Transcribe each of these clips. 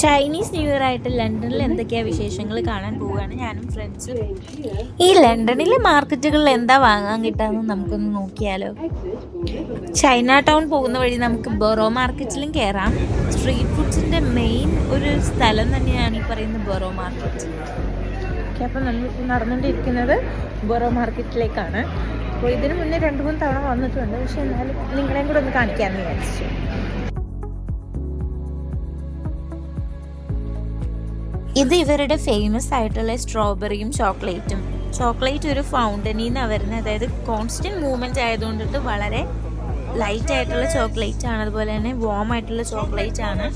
Chinese new year ആയിട്ട് ലണ്ടനിൽ എന്തൊക്കെയാ വിശേഷങ്ങൾ കാണാൻ പോവുകയാണ് ഞാനും ഫ്രണ്ട്സും. ഈ ലണ്ടനിലെ മാർക്കറ്റുകളിൽ എന്താ വാങ്ങാൻ കിട്ടാന്ന് നമുക്കൊന്ന് നോക്കിയാലോ. ചൈന ടൗൺ പോകുന്ന വഴി നമുക്ക് ബൊറോ മാർക്കറ്റിലും കയറാം സ്ട്രീറ്റ് ഫുഡ്സിന്റെ മെയിൻ ഒരു സ്ഥലം തന്നെയാണ് ഈ പറയുന്ന ബൊറോ മാർക്കറ്റ്. അപ്പം നമ്മൾ നടന്നുകൊണ്ടിരിക്കുന്നത് ബൊറോ മാർക്കറ്റിലേക്കാണ്. അപ്പോൾ ഇതിന് മുന്നേ രണ്ട് മൂന്ന് തവണ വന്നിട്ടുണ്ട്. പക്ഷെ എന്നാലും നിങ്ങളെയും കൂടെ ഒന്ന് കാണിക്കാമെന്ന് വിചാരിച്ചു. ഇത് ഇവരുടെ ഫേമസ് ആയിട്ടുള്ള സ്ട്രോബെറിയും ചോക്ലേറ്റും ചോക്ലേറ്റ് ഒരു ഫൗണ്ടനിൽ വരുന്നത്. അതായത് കോൺസ്റ്റന്റ് മൂവ്മെന്റ് ആയതുകൊണ്ടിട്ട് വളരെ ലൈറ്റ് ആയിട്ടുള്ള ചോക്ലേറ്റ് ആണ്. അതുപോലെ തന്നെ വോം ആയിട്ടുള്ള ചോക്ലേറ്റ് ആണ്.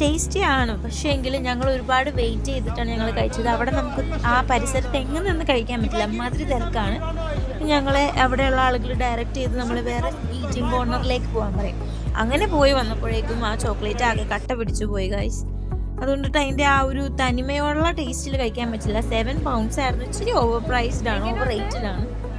ടേസ്റ്റി ആണ്. പക്ഷേ എങ്കിലും ഞങ്ങൾ ഒരുപാട് വെയിറ്റ് ചെയ്തിട്ടാണ് ഞങ്ങൾ കഴിച്ചത്. അവിടെ നമുക്ക് ആ പരിസരത്ത് എങ്ങനെ നിന്ന് കഴിക്കാൻ പറ്റില്ല. അമ്മാതിരി തിരക്കാണ്. ഞങ്ങളെ അവിടെയുള്ള ആളുകൾ ഡയറക്റ്റ് ചെയ്ത് നമ്മൾ വേറെ ഈറ്റിംഗ് കോർണറിലേക്ക് പോകാൻ പറയും. അങ്ങനെ പോയി വന്നപ്പോഴേക്കും ആ ചോക്ലേറ്റ് ആകെ കട്ട പിടിച്ചു പോയി ഗൈസ് അതുകൊണ്ടിട്ട് അതിന്റെ ആ ഒരു തനിമയുള്ള ടേസ്റ്റിൽ കഴിക്കാൻ പറ്റില്ല. സെവൻ പൗണ്ട്സ് ആയിരുന്നു. ഇച്ചിരി ഓവർ പ്രൈസ്ഡ് ആണ് ഓവർ റേറ്റഡ് ആണ്.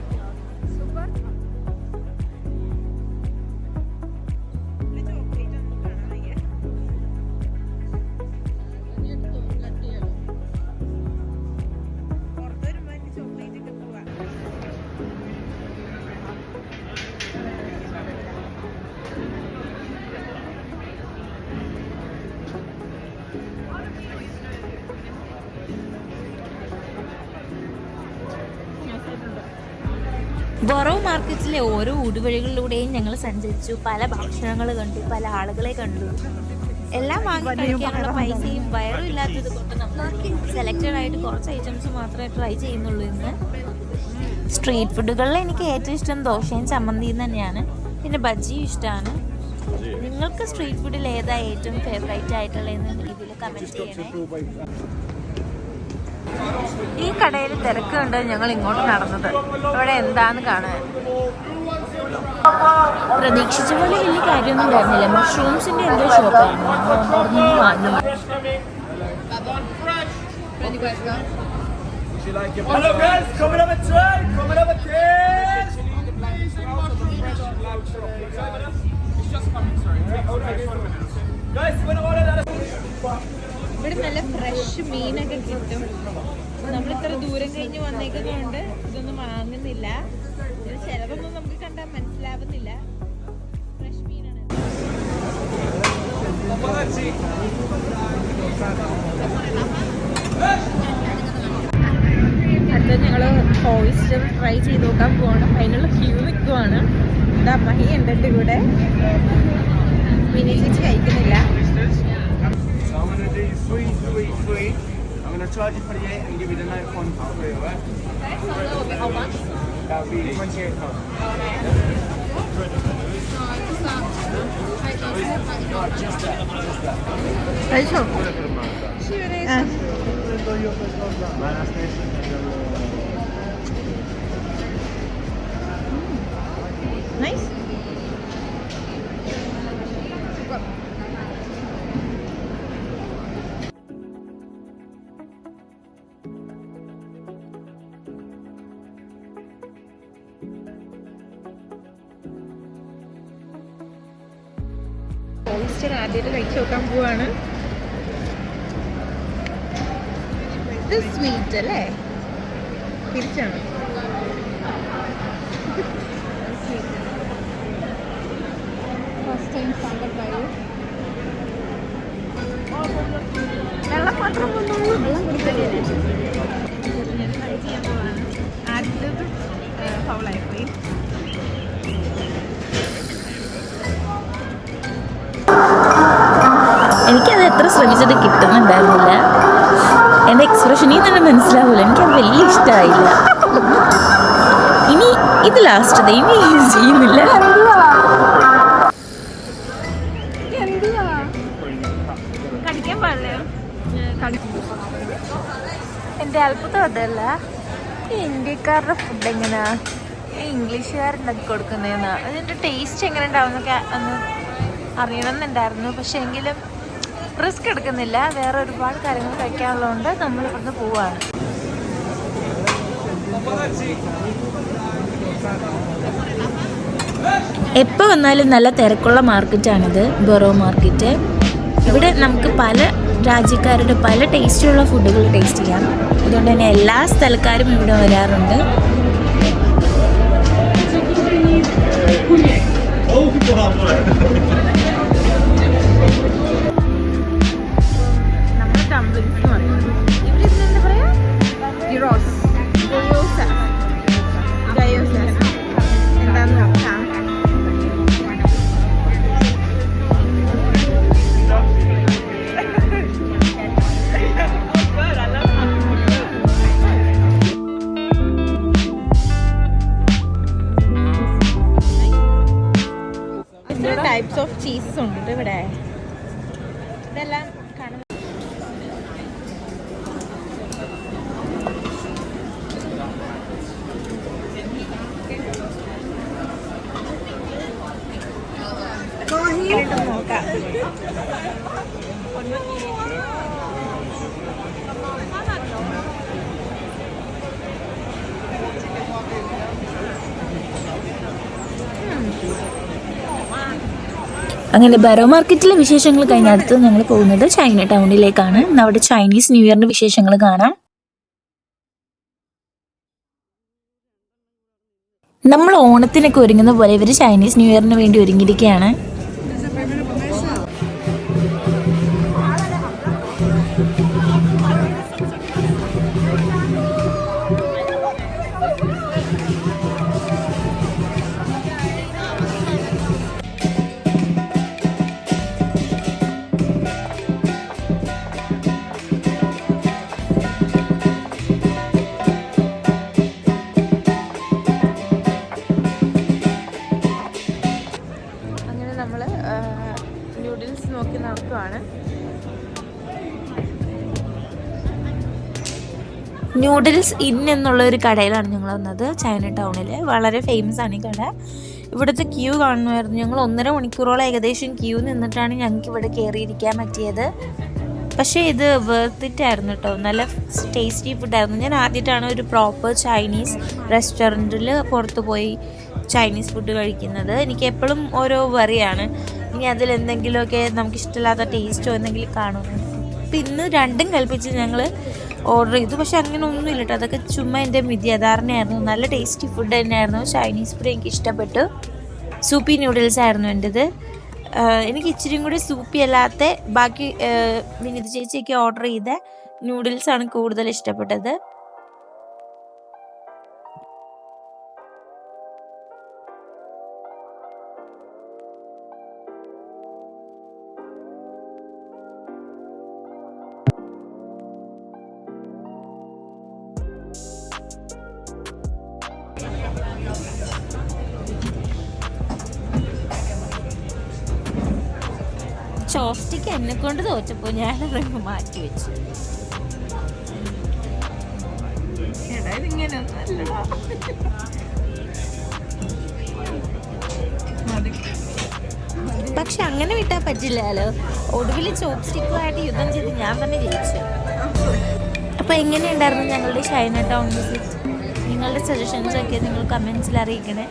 ബൊറോ മാർക്കറ്റിലെ ഓരോ ഊടുവഴികളിലൂടെയും ഞങ്ങൾ സഞ്ചരിച്ചു. പല ഭക്ഷണങ്ങൾ കണ്ടു പല ആളുകളെ കണ്ടു. എല്ലാം വാങ്ങി കഴിക്കാനുള്ള പൈസയും വയറും ഇല്ലാത്തത് കൊണ്ട് നമ്മൾ സെലക്റ്റഡ് ആയിട്ട് കുറച്ച് ഐറ്റംസ് മാത്രമേ ട്രൈ ചെയ്യുന്നുള്ളൂ ഇന്ന്. സ്ട്രീറ്റ് ഫുഡുകളിൽ എനിക്ക് ഏറ്റവും ഇഷ്ടം ദോശയും ചമ്മന്തിയും തന്നെയാണ്. പിന്നെ ബജ്ജിയും ഇഷ്ടമാണ് നിങ്ങൾക്ക് സ്ട്രീറ്റ് ഫുഡിൽ ഏതാ ഏറ്റവും ഫേവറേറ്റ് ആയിട്ടുള്ളതെന്ന് ഇതിൽ കമന്റ് ചെയ്യണേ. ഈ കടയിൽ തിരക്ക് കണ്ട് ഞങ്ങൾ ഇങ്ങോട്ട് നടന്നത്. ഇവിടെ എന്താന്ന് കാണാൻ. പ്രതീക്ഷിച്ച പോലെ വലിയ കാര്യമൊന്നും ഉണ്ടായിരുന്നില്ല. മഷ്റൂംസിന്റെ എന്തോ ഷോപ്പാണ് വാങ്ങി Hello guys, come and have a try, come and have a taste. ഇത്ര ദൂരം കഴിഞ്ഞ് വന്നേക്കുന്നതുകൊണ്ട് ഇതൊന്നും വാങ്ങുന്നില്ല. ഇത് ചിലതൊന്നും നമുക്ക് കണ്ടാൽ മനസ്സിലാവുന്നില്ല. ഫ്രഷ് മീനാണ് അടുത്ത ഞങ്ങൾ ഓയിസ്റ്റർ ട്രൈ ചെയ്ത് നോക്കാൻ പോവാണ്. അതിനുള്ള ക്യൂ നിൽക്കുവാണ് എന്താ മഹി ഉണ്ട് എന്റെ കൂടെ മിനി ചേച്ചി കഴിക്കുന്നില്ല. gonna charge you for the eight and give you the night phone for free, alright? Okay, so that will be how much? That will be twenty-eight pounds. Okay. Nice. ആദ്യമായിട്ട് കഴിച്ചു നോക്കാൻ പോവാണ്. ഇത് സ്വീറ്റ് അല്ലേ? തിരിച്ചാണ്. വെള്ളം മാത്രം കൊണ്ടുള്ളൂ ആദ്യത്തേത് ഫൗളായിപ്പോയി എനിക്കത് എത്ര ശ്രമിച്ചിട്ട് കിട്ടുന്നുണ്ടായിരുന്നില്ല. എന്റെ എക്സ്പ്രഷനിൽ തന്നെ മനസ്സിലാവില്ല എനിക്കത് വലിയ ഇഷ്ടമായില്ല. ഇനി ഇത് ലാസ്റ്റ് ഇനി യൂസ് ചെയ്യുന്നില്ല എന്റെ അത്ഭുതം അതല്ല. ഇന്ത്യക്കാരുടെ ഫുഡ് എങ്ങനെയാ ഇംഗ്ലീഷുകാരുണ്ടാക്കി കൊടുക്കുന്നതെന്നാ അതിന്റെ ടേസ്റ്റ് എങ്ങനെ ഉണ്ടാവുന്നൊക്കെ ഒന്ന് അറിയണമെന്നുണ്ടായിരുന്നു. പക്ഷേ എങ്കിലും റിസ്ക് എടുക്കുന്നില്ല. വേറെ ഒരുപാട് കാര്യങ്ങൾ കഴിക്കാനുള്ളതുകൊണ്ട് നമ്മൾ ഇവിടുന്ന് പോവാണ്. എപ്പോൾ വന്നാലും നല്ല തിരക്കുള്ള മാർക്കറ്റാണിത് ബൊറോ മാർക്കറ്റ്. ഇവിടെ നമുക്ക് പല രാജ്യക്കാരുടെ പല ടേസ്റ്റുള്ള ഫുഡുകൾ ടേസ്റ്റ് ചെയ്യാം. അതുകൊണ്ട് തന്നെ എല്ലാ സ്ഥലക്കാരും ഇവിടെ വരാറുണ്ട്. ടൈപ്സ് ഓഫ് ചീസസ് ഉണ്ട് ഇവിടെ. ഇതെല്ലാം കാണുന്നത് കേട്ടോ നോക്കാം. അങ്ങനെ ബറോ മാർക്കറ്റിലെ വിശേഷങ്ങൾ കഴിഞ്ഞ അടുത്ത് ഞങ്ങൾ പോകുന്നത് ചൈന ടൗണിലേക്കാണ്. അവിടെ ചൈനീസ് ന്യൂ ഇയറിന്റെ വിശേഷങ്ങൾ കാണാം. നമ്മൾ ഓണത്തിനൊക്കെ ഒരുങ്ങുന്ന പോലെ ഇവർ ചൈനീസ് ന്യൂ ഇയറിന് വേണ്ടി ഒരുങ്ങിയിരിക്കുകയാണ്. ന്യൂഡിൽസ് ഇൻ എന്നുള്ള ഒരു കടയിലാണ് ഞങ്ങൾ വന്നത് ചൈന ടൗണിൽ വളരെ ഫേമസ് ആണ് ഈ കട. ഇവിടുത്തെ ക്യൂ കാണുമായിരുന്നു. ഞങ്ങൾ ഒന്നര മണിക്കൂറോളം ഏകദേശം ക്യൂ നിന്നിട്ടാണ് ഞങ്ങൾക്ക് ഇവിടെ കയറിയിരിക്കാൻ പറ്റിയത്. പക്ഷേ ഇത് വേർത്തിറ്റ് ആയിരുന്നു കേട്ടോ നല്ല ടേസ്റ്റി ഫുഡ് ആയിരുന്നു. ഞാൻ ആദ്യമായിട്ടാണ് ഒരു പ്രോപ്പർ ചൈനീസ് റെസ്റ്റോറന്റിൽ പുറത്ത് പോയി ചൈനീസ് ഫുഡ് കഴിക്കുന്നത്. എനിക്ക് എപ്പോഴും ഓരോ വറിയാണ് ഇനി അതിൽ എന്തെങ്കിലുമൊക്കെ നമുക്ക് ഇഷ്ടമില്ലാത്ത ടേസ്റ്റോ എന്തെങ്കിലും കാണുമോ അപ്പം ഇന്ന് രണ്ടും കൽപ്പിച്ച് ഞങ്ങൾ ഓർഡർ ചെയ്തു. പക്ഷെ അങ്ങനെ ഒന്നുമില്ല കേട്ടോ അതൊക്കെ ചുമ്മാ എന്റെ മിഥ്യാധാരണയായിരുന്നു നല്ല ടേസ്റ്റി ഫുഡ് തന്നെയായിരുന്നു. ചൈനീസ് ഫുഡ് എനിക്ക് ഇഷ്ടപ്പെട്ടു. സൂപ്പി നൂഡിൽസ് ആയിരുന്നു എന്റെത്. എനിക്ക് ഇച്ചിരിയും കൂടി സൂപ്പി അല്ലാത്ത ബാക്കി വിനീത് ചേച്ചിയൊക്കെ ഓർഡർ ചെയ്ത ന്യൂഡിൽസ് ആണ് കൂടുതൽ ഇഷ്ടപ്പെട്ടത്. ചോസ്റ്റിക്ക് എന്നെ കൊണ്ട് തോറ്റപ്പോൾ ഞാൻ അതങ്ങ് മാറ്റി വെച്ചു. പക്ഷെ അങ്ങനെ വിട്ടാൽ പറ്റില്ലല്ലോ. ഒടുവിൽ ചോപ്സ്റ്റിക്കുമായിട്ട് യുദ്ധം ചെയ്ത് ഞാൻ തന്നെ ജയിച്ചു. അപ്പോൾ എങ്ങനെയുണ്ടായിരുന്നു ഞങ്ങളുടെ ഷൈന ടൗൺ വിസിറ്റ്? നിങ്ങളുടെ സജഷൻസ് ഒക്കെ നിങ്ങൾ കമൻസിൽ അറിയിക്കണേ.